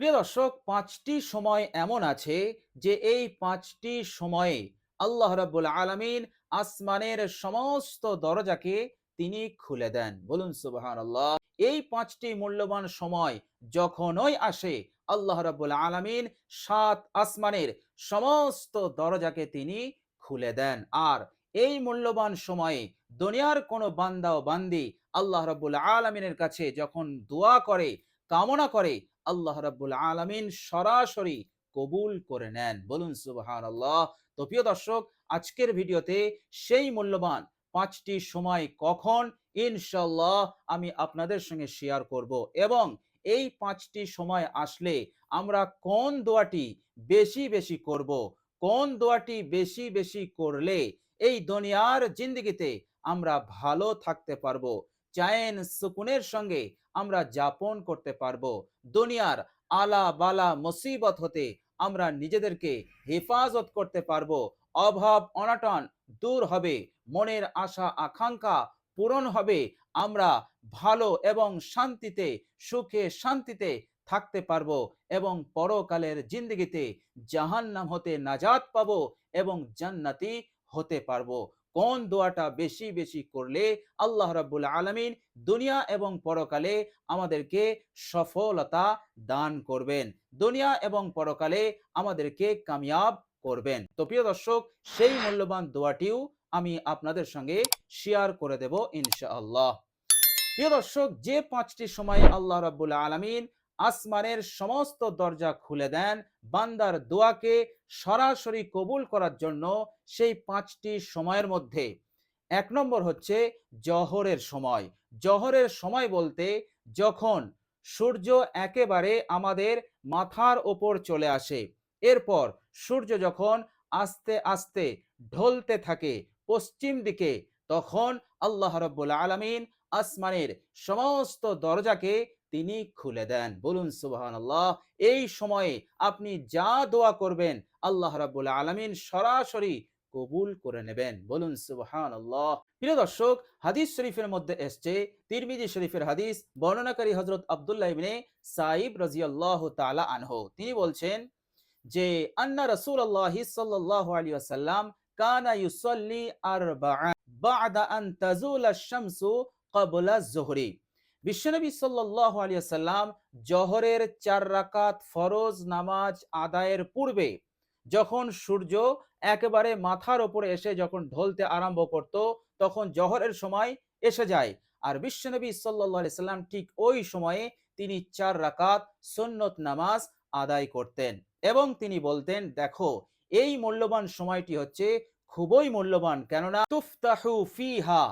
প্রিয় দর্শক, পাঁচটি সময় এমন আছে যে এই পাঁচটি সময়ে আল্লাহ রাব্বুল আলামিন আসমানের সমস্ত দরজাকে তিনি খুলে দেন। বলুন সুবহানাল্লাহ। এই পাঁচটি মূল্যবান সময় যখনই আসে, আল্লাহ রাব্বুল আলামিন সাত আসমানের সমস্ত দরজাকে তিনি খুলে দেন। আর এই মূল্যবান সময়ে দুনিয়ার কোনো বান্দা ও বান্দি আল্লাহ রাব্বুল আলামিনের কাছে যখন দোয়া করে, কামনা করে আল্লাহ রাব্বুল আলামিন সরাসরি কবুল করে নেন। বলুন, সুবহানাল্লাহ। তো প্রিয় দর্শক, আজকের ভিডিওতে সেই মূল্যবান পাঁচটি সময় কখন? ইনশাল্লাহ আমি আপনাদের সঙ্গে শেয়ার করব এবং এই পাঁচটি সময় আসলে আমরা কোন দোয়াটি বেশি বেশি করব? কোন দোয়াটি বেশি বেশি করলে এই দুনিয়ার জিন্দগিতে আমরা ভালো থাকতে পারব? চায়েন সুকুনের সঙ্গে আমরা যাপন করতে পারব। দুনিয়ার আলা বালা মুসিবত হতে আমরা নিজেদেরকে হেফাজত করতে পারব। অভাব, অনাটন দূর হবে, মনের আশা, আকাঙ্ক্ষা পূরণ হবে। আমরা ভালো এবং শান্তিতে, সুখে, শান্তিতে থাকতে পারব এবং পরকালের জিন্দগিতে জাহান্নাম হতে নাজাত পাবো এবং জান্নাতি হতে পারব। কোন দোয়াটা বেশি বেশি করলে আল্লাহ রাব্বুল আলামিন দুনিয়া এবং পরকালে আমাদেরকে সফলতা দান করবেন। দুনিয়া এবং পরকালে আমাদেরকে কামিয়াব করবেন। তো প্রিয় দর্শক, সেই মূল্যবান দোয়াটিও আমি আপনাদের সঙ্গে শেয়ার করে দেব ইনশাআল্লাহ। প্রিয় দর্শক, যে পাঁচটি সময় আল্লাহ রাব্বুল আলামিন আসমানের সমস্ত দরজা খুলে দেন। বান্দার দোয়াকে সরাসরি কবুল করার জন্য সেই পাঁচটি সময়ের মধ্যে। এক নম্বর হচ্ছে জহরের সময়। জহরের সময় বলতে যখন সূর্য একেবারে আমাদের মাথার ওপর চলে আসে, এরপর সূর্য যখন আস্তে আস্তে ঢলতে থাকে পশ্চিম দিকে, তখন আল্লাহ রব্বুল আলমিন আসমানের সমস্ত দরজাকে তিনি খুলে দেন। বলুন সুবাহান আল্লাহ এই সময়ে আপনি যা দোয়া করবেন, আল্লাহ রাব্বুল আলমিন সরাসরি কবুল করে নেবেন। বলুন সুবহান আল্লাহ প্রিয় দর্শক, হাদিস শরীফের মধ্যে এসছে তিরমিজি শরীফের হাদিস, বর্ণনাকারী হজরত আবদুল্লাহ ইবনে সাইব রাজিয়াল্লাহ তাআলা আনহু। তিনি বলছেন যে, আন্না রাসূলুল্লাহ সাল্লাল্লাহু আলাইহি ওয়াসাল্লাম কানা ইউসাল্লি আরবাআ বা'দা আন তাজুল আশ-শামসু ক্বাবলা যুহরি বিশ্বনবী সাল্লাল্লাহু আলাইহি সাল্লাম জহরের চার রাকাত ফরজ নামাজ আদায়ের পূর্বে যখন সূর্য একেবারে মাথার ওপরে এসে যখন ঢলতে আরম্ভ করত, তখন জহরের সময় এসে যায়। আর বিশ্বনবী সাল্লাল্লাহু সাল্লাম ঠিক ওই সময়ে তিনি চার রাকাত সুন্নত নামাজ আদায় করতেন এবং তিনি বলতেন, দেখো, এই মূল্যবান সময়টি হচ্ছে খুবই মূল্যবান। কেননা তুফতাহু ফিহা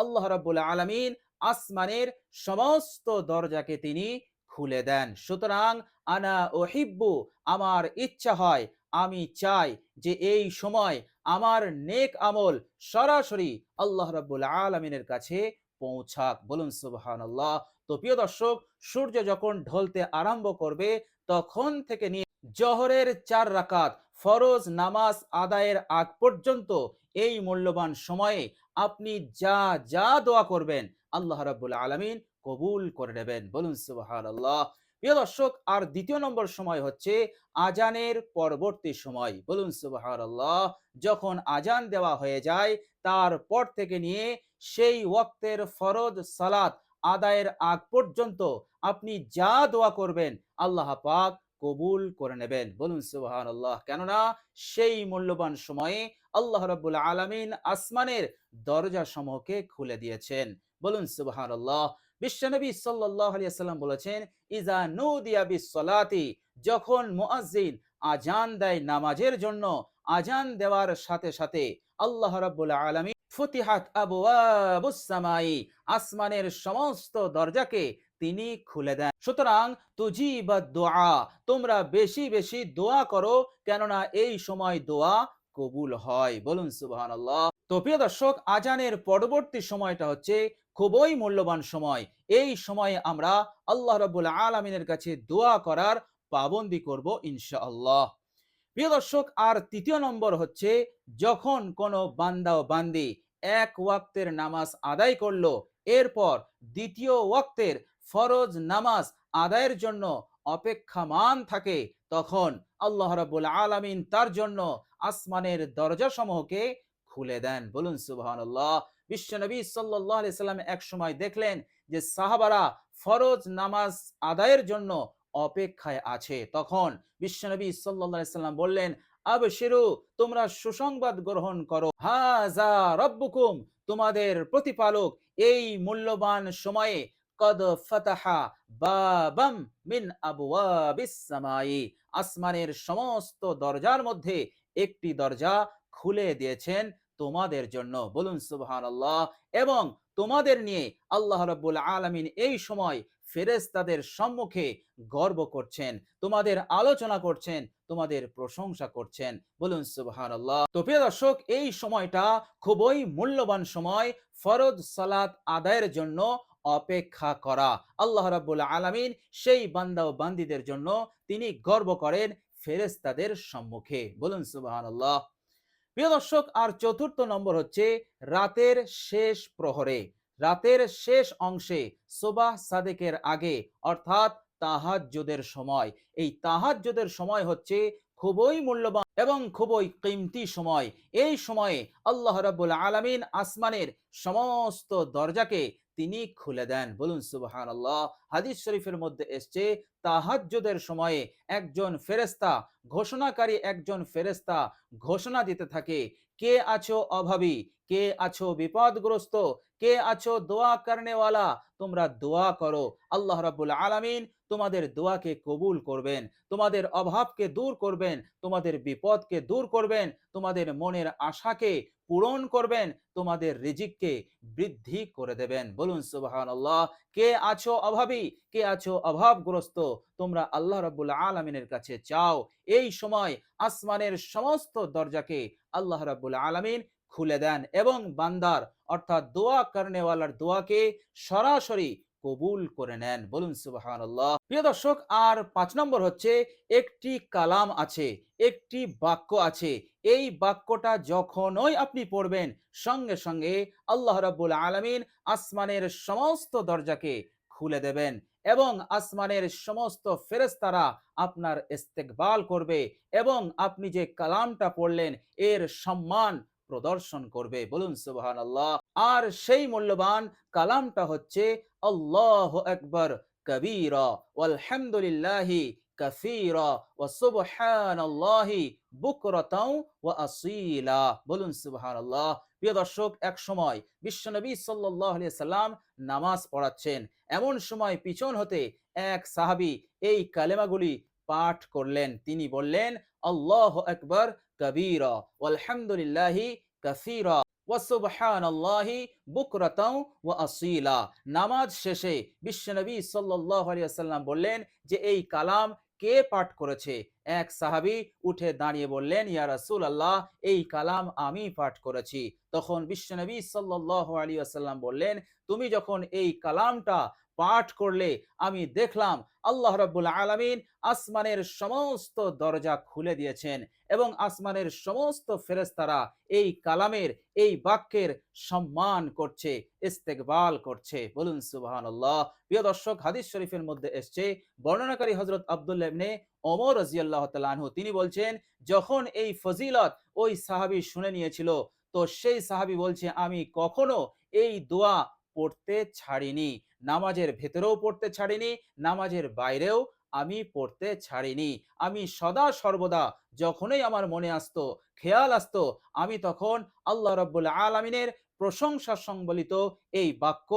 আল্লাহ রাব্বুল আলামিন আসমানের সমস্ত দরজাকে তিনি খুলে দেন। সুতরাং, আনা ওহিব্বু আমার ইচ্ছা হয়, আমি চাই যে এই সময় আমার নেক আমল সরাসরি আল্লাহ রাব্বুল আলামিনের কাছে পৌঁছাক। বলুন সুবহান আল্লাহ তো প্রিয় দর্শক, সূর্য যখন ঢলতে আরম্ভ করবে, তখন থেকে নিয়ে জহরের চার রাকাত ফরজ নামাজ আদায়ের আগ পর্যন্ত এই মূল্যবান সময়ে আপনি যা যা দোয়া করবেন, আল্লাহ রাব্বুল আলামিন কবুল করে নেবেন। বলুন সুবহানাল্লাহ। প্রিয় দর্শক, আর দ্বিতীয় নম্বর সময় হচ্ছে আজানের পরবর্তী সময়। বলুন সুবহানাল্লাহ। যখন আজান দেওয়া হয়ে যায়, তারপর থেকে নিয়ে সেই ওয়াক্তের ফরজ সালাত আদায়ের আগ পর্যন্ত আপনি যা দোয়া করবেন, আল্লাহ পাক কবুল করে নেবেন। বলুন সুবাহান আল্লাহ কেননা সেই মূল্যবান সময়ে আল্লাহ রাব্বুল আলামিন আসমানের দরজা সমূহকে খুলে দিয়েছেন। বলুন সুবাহান আল্লাহ বিশ্বনবী সাল্লাম বলেছেন ইজা বিসসালাতি যখন মুআজ্জিন আজান দেয় নামাজের জন্য আজান দেওয়ার সাথে সাথে আল্লাহ রাব্বুল আলামিন ফুতিহাত আবওয়াবুস সামাই, আসমানের সমস্ত দরজাকে তিনি খুলে দেন। সুতরাং তুজি বা দোয়া, তোমরা বেশি বেশি দোয়া করো, কেননা এই সময় দোয়া কবুল হয়। বলুন সুবহান তো প্রিয় দর্শক, আজানের পরবর্তী সময়টা হচ্ছে খুবই মূল্যবান সময়। এই সময়ে আমরা আল্লাহ রবুল আলমিনের কাছে দোয়া করার পাবন্দি করব ইনশাআল্লাহ। প্রিয় দর্শক, আর তৃতীয় নম্বর হচ্ছে, যখন কোনো বান্দা ও বান্দি এক ওয়াক্তের নামাজ আদায় করল, এরপর দ্বিতীয় ওয়াক্তের ফরজ নামাজ আদায়ের জন্য অপেক্ষামান থাকে, তখন আল্লাহ রাব্বুল আলামিন তার জন্য আসমানের দরজা সমূহকে খুলে দেন। বলুন সুবহানাল্লাহ। বিশ্বনবী সাল্লাল্লাহু আলাইহি সাল্লাম এক সময় দেখলেন যে সাহাবারা ফরজ নামাজ আদায়ের জন্য অপেক্ষায় আছে। তখন বিশ্বনবী সাল্লাল্লাহু আলাইহি সাল্লাম বললেন, আবশিরু, তোমরা সুসংবাদ গ্রহণ করো। হাজা রব্বুকুম, তোমাদের প্রতিপালক এই মূল্যবান সময়ে কদ ফাতাহা বাবাম মিন আবওয়াবিস আসমানের সমস্ত দরজার মধ্যে একটি দরজা খুলে দিয়েছেন তোমাদের জন্য। বলুন সুবহানাল্লাহ। এবং তোমাদের নিয়ে আল্লাহ রাব্বুল আলামিন এই সময় ফেরেশতাদের সম্মুখে গর্ব করছেন, তোমাদের আলোচনা করছেন, তোমাদের প্রশংসা করছেন। বলুন সুবহানাল্লাহ। তো প্রিয় দর্শক, এই সময়টা খুবই মূল্যবান সময়, ফরজ সালাত আদায়ের জন্য অপেক্ষা করা। আল্লাহ রাব্বুল আলামিন সেই বান্দা ও বান্দিদের জন্য তিনি গর্ব করেন ফেরেশতাদের সম্মুখে। বলুন সুবহানাল্লাহ। প্রিয় দর্শক, আর চতুর্থ নম্বর হচ্ছে রাতের শেষ প্রহরে। রাতের শেষ অংশে সোবাহ সাদেকের আগে, অর্থাৎ তাহাজ্জুদের সময়। এই তাহাজ্জুদের সময় হচ্ছে খুবই মূল্যবান এবং খুবই কিমতি সময়। এই সময়ে আল্লাহ রাব্বুল আলামিন আসমানের সমস্ত দরজাকে তিনি খুলে দেন। বলুন, সুবহানাল্লাহ, হাদিস শরীফের মধ্যে এসছে, তাহাজ্জুদের সময়ে একজন ফেরেস্তা ঘোষণাকারী একজন ফেরেস্তা ঘোষণা দিতে থাকে, কে আছো অভাবী, কে আছো বিপদগ্রস্ত কে আছো? দোয়া করনেওয়ালা, তোমরা দোয়া করো। আল্লাহ রাব্বুল আলামিন তোমাদের দোয়াকে কবুল করবেন, তোমাদের অভাবকে দূর করবেন, তোমাদের বিপদকে দূর করবেন, তোমাদের মনের আশাকে পূরণ করবেন, তোমাদের রিজিককে বৃদ্ধি করে দেবেন। বলুন, সুবহানাল্লাহ। কে আছো অভাবী? কে আছো অভাবগ্রস্ত? তোমরা আল্লাহ রাব্বুল আলামিনের কাছে চাও। এই সময় আসমানের সমস্ত দরজাকে আল্লাহ রাব্বুল আলামিন খুলে দেন এবং বান্দার অর্থাৎ দোয়া করনেওয়ালার দোয়াকে সরাসরি কবুল করে নেন। বলুন সুবহানাল্লাহ। প্রিয় দর্শক, আর পাঁচ নম্বর হচ্ছে, একটি কালাম আছে, একটি বাক্য আছে। এই বাক্যটা যখনই আপনি পড়বেন, সঙ্গে সঙ্গে আল্লাহ রাব্বুল আলামিন আসমানের সমস্ত দরজাকে খুলে দেবেন এবং আসমানের সমস্ত ফেরেস্তারা আপনার ইস্তেকবাল করবে এবং আপনি যে কালামটা পড়লেন, এর সম্মান প্রদর্শন করবে। বলুন সুবহান আল্লাহ আর সেই মূল্যবান কালামটা হচ্ছে আল্লাহ আকবর কবীরা আসীলা। বলুন প্রিয় দর্শক, এক সময় বিশ্বনবী সাল্লাল্লাহু সাল্লাম নামাজ পড়াচ্ছেন। এমন সময় পিছন হতে এক সাহাবী এই কালেমাগুলি পাঠ করলেন। তিনি বললেন, আল্লাহ আকবর, কবীরা, ওয়ালহামদুলিল্লাহি কাসীরা নামাজ শেষে বিশ্বনবী বললেন যে, এই কালাম কে পাঠ করেছে? এক সাহাবী উঠে দাঁড়িয়ে বললেন রাসূলুল্লাহ, এই কালাম আমি পাঠ করেছি। তখন বিশ্বনবী সাল্লাল্লাহু বললেন, তুমি যখন এই কালামটা পাঠ করলে আমি দেখলাম আল্লাহ রাব্বুল আলামিন আসমানের সমস্ত দরজা খুলে দিয়েছেন এবং আসমানের সমস্ত ফেরেস্তারা এই কালামের, এই বাক্যের সম্মান করছে, ইস্তেকবাল করছে। বলুন সুবহানাল্লাহ। প্রিয় দর্শক, হাদিস শরীফের মধ্যে এসছে, বর্ণনাকারী হজরত ওমর রাদিয়াল্লাহু তাআলা আনহু, তিনি বলছেন, যখন এই ফজিলত ওই সাহাবি শুনে নিয়েছিল, তো সেই সাহাবী বলছে, আমি কখনো এই দোয়া পড়তে ছাড়িনি। নামাজের ভেতরেও পড়তে ছাড়িনি, নামাজের বাইরেও আমি পড়তে ছাড়িনি। আমি সদা সর্বদা যখনই আমার মনে আসতো, খেয়াল আসতো, আমি তখন আল্লাহ রব্বুল আলমিনের প্রশংসা সংবলিত এই বাক্য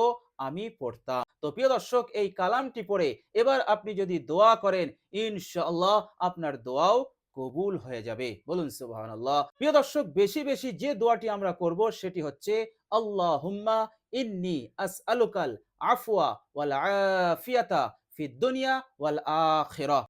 আমি পড়তাম। তো প্রিয় দর্শক, এই কালামটি পড়ে এবার আপনি যদি দোয়া করেন, ইনশাআল্লাহ আপনার দোয়াও কবুল হয়ে যাবে। বলুন সুবহানাল্লাহ। প্রিয় দর্শক, বেশি বেশি যে দোয়াটি আমরা করব, সেটি হচ্ছে আল্লাহ হুম্মা ইন্নি আসআলুকাল আফওয়া ওয়াল আফিয়াতা ফিদ দুনিয়া ওয়াল আখিরাহ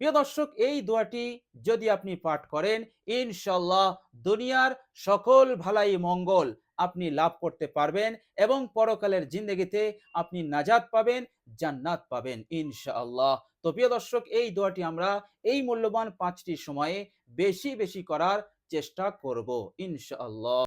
প্রিয় দর্শক, এই দোয়াটি যদি আপনি পাঠ করেন ইনশাল্লাহ দুনিয়ার সকল ভালাই মঙ্গল আপনি লাভ করতে পারবেন এবং পরকালের জিন্দগিতে আপনি নাজাত পাবেন, জান্নাত পাবেন, ইনশাআল্লাহ। তো প্রিয় দর্শক, এই দোয়াটি আমরা এই মূল্যবান পাঁচটি সময়ে বেশি বেশি করার চেষ্টা করব, ইনশাআল্লাহ।